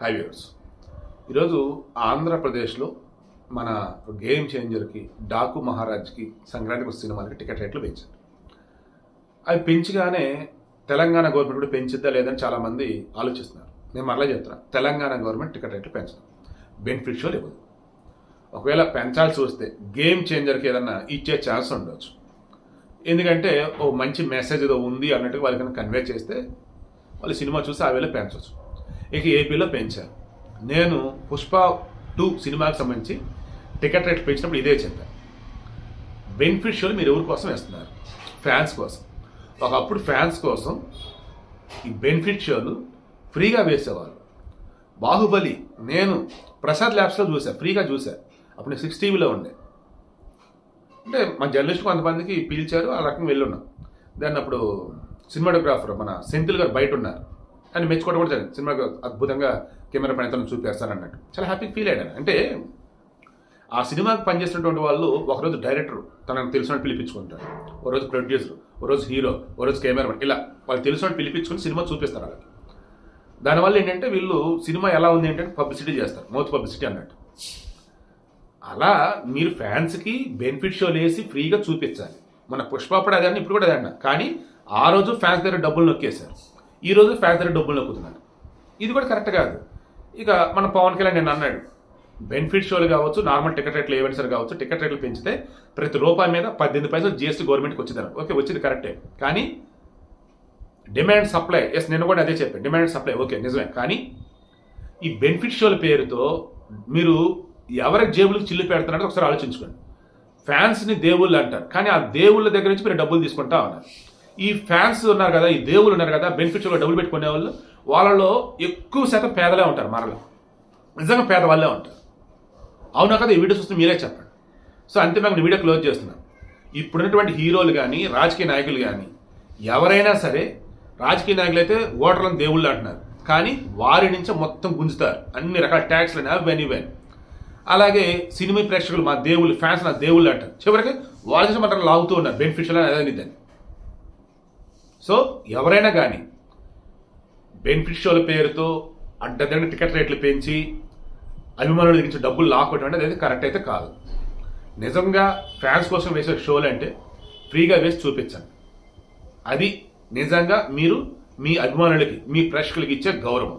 High viewers ఈరోజు ఆంధ్రప్రదేశ్లో మన గేమ్ చేంజర్కి డాకు మహారాజ్కి సంక్రాంతికి వచ్చే సినిమాలకి టికెట్ రేట్లు పెంచారు. అవి పెంచగానే తెలంగాణ గవర్నమెంట్ కూడా పెంచిద్దా లేదని చాలామంది ఆలోచిస్తున్నారు. నేను మరలా చెప్తున్నా తెలంగాణ గవర్నమెంట్ టికెట్ రేట్లు పెంచడం షో ఇవ్వదు ఒకవేళ పెంచాల్సి వస్తే గేమ్ చేంజర్కి ఏదన్నా ఇచ్చే ఛాన్స్ ఉండవచ్చు ఎందుకంటే ఓ మంచి మెసేజ్ ఏదో ఉంది అన్నట్టుగా వాళ్ళకన్నా కన్వే చేస్తే వాళ్ళు సినిమా చూసి ఆ వేళ పెంచవచ్చు ఇక ఏపీలో పెంచారు నేను పుష్ప టూ సినిమాకి సంబంధించి టికెట్ రేట్ పెంచినప్పుడు ఇదే చెప్పాను బెనిఫిషియల్ మీరు ఎవరి కోసం వేస్తున్నారు? ఫ్యాన్స్ కోసం. ఒకప్పుడు ఫ్యాన్స్ కోసం ఈ బెనిఫిట్ షోలు ఫ్రీగా వేసేవారు. బాహుబలి నేను ప్రసాద్ ల్యాబ్స్లో చూసా ఫ్రీగా చూసా. అప్పుడు నేను సిక్స్ టీవీలో ఉండే. అంటే మా జర్నలిస్ట్ కొంతమందికి పిలిచారు ఆ రకంగా వెళ్ళున్నాం. దాన్ని అప్పుడు సినిమాటోగ్రాఫర్ మన సెంతిల్ గారు బయట ఉన్నారు. అని మెచ్చుకోవడం కూడా జరిగింది. సినిమాకు అద్భుతంగా కెమెరా పనితనం చూపేస్తాను అన్నట్టు చాలా హ్యాపీ ఫీల్ అయ్యాను అంటే ఆ సినిమాకి పనిచేసినటువంటి వాళ్ళు ఒకరోజు డైరెక్టర్ తనకు తెలిసిన పిలిపించుకుంటారు. ఓ రోజు ప్రొడ్యూసర్ ఓ రోజు హీరో ఓ రోజు కెమెరా ఇలా వాళ్ళు తెలిసిన పిలిపించుకుని సినిమా చూపిస్తారు వాళ్ళకి. దానివల్ల ఏంటంటే వీళ్ళు సినిమా ఎలా ఉంది ఏంటంటే పబ్లిసిటీ చేస్తారు. మౌత్ పబ్లిసిటీ అన్నట్టు. అలా మీరు ఫ్యాన్స్కి బెనిఫిట్ షోలు వేసి ఫ్రీగా చూపించాలి. మన పుష్పప్పుడు అదే ఇప్పుడు కూడా అదే కానీ ఆ రోజు ఫ్యాన్స్ దగ్గర డబ్బులు నొక్కేశారు. ఈరోజు ఫ్యాక్టరీ డబ్బుల్లో దగ్గర డబ్బులు నొక్కుతున్నారు ఇది కూడా కరెక్ట్ కాదు. ఇక మన పవన్ కళ్యాణ్ నేను అన్నాడు బెనిఫిట్ షోలు కావచ్చు నార్మల్ టికెట్ రేట్లు ఏవైనా సరే కావచ్చు టికెట్ రేట్లు పెంచితే ప్రతి రూపాయి మీద పద్దెనిమిది పైసలు జిఎస్టీ గవర్నమెంట్కి వచ్చింది ఓకే వచ్చింది కరెక్టే. కానీ డిమాండ్ సప్లై ఎస్ నేను కూడా అదే చెప్పాను. డిమాండ్ సప్లై ఓకే నిజమే. కానీ ఈ బెనిఫిట్ షోల పేరుతో మీరు ఎవరి జేబులకు చిల్లు పెడుతున్నారో ఒకసారి ఆలోచించుకోండి. ఫ్యాన్స్ని దేవుళ్ళు అంటారు. కానీ ఆ దేవుళ్ళ దగ్గర నుంచి మీరు డబ్బులు తీసుకుంటా ఉన్నారు. ఈ ఫ్యాన్స్ ఉన్నారు కదా ఈ దేవుళ్ళు ఉన్నారు కదా బెనిఫిట్ డబ్బులు పెట్టుకునే వాళ్ళు వాళ్ళలో ఎక్కువ శాతం పేదలే ఉంటారు మరలా. నిజంగా పేదవాళ్ళే ఉంటారు. అవునా కదా? ఈ వీడియో చూస్తే మీరే చెప్పండి. సో అంతే మేము వీడియో క్లోజ్ చేస్తున్నాం. ఇప్పుడున్నటువంటి హీరోలు కానీ రాజకీయ నాయకులు కానీ ఎవరైనా సరే రాజకీయ నాయకులు అయితే ఓటర్లను దేవుళ్ళు అంటున్నారు. కానీ వారి నుంచి మొత్తం గుంజుతారు. అన్ని రకాల ట్యాక్స్లు అవన్నీ వెన్ అలాగే సినిమా ప్రేక్షకులు మా దేవుళ్ళు ఫ్యాన్స్ నా దేవుళ్ళు అంటారు. చివరికి వాళ్ళ నుంచి మాత్రం లాగుతూ ఉన్నారు. బెనిఫిషియల్ అని అదే సో ఎవరైనా కానీ బెనిఫిట్ షోల పేరుతో అడ్డదగిన టికెట్ రేట్లు పెంచి అభిమానుల దగ్గర నుంచి డబ్బులు లాక్కోవడం అంటే అది కరెక్ట్ అయితే కాదు. నిజంగా ఫ్యాన్స్ కోసం వేసే షోలు అంటే ఫ్రీగా వేసి చూపించండి. అది నిజంగా మీరు మీ అభిమానులకి మీ ప్రేక్షకులకి ఇచ్చే గౌరవం.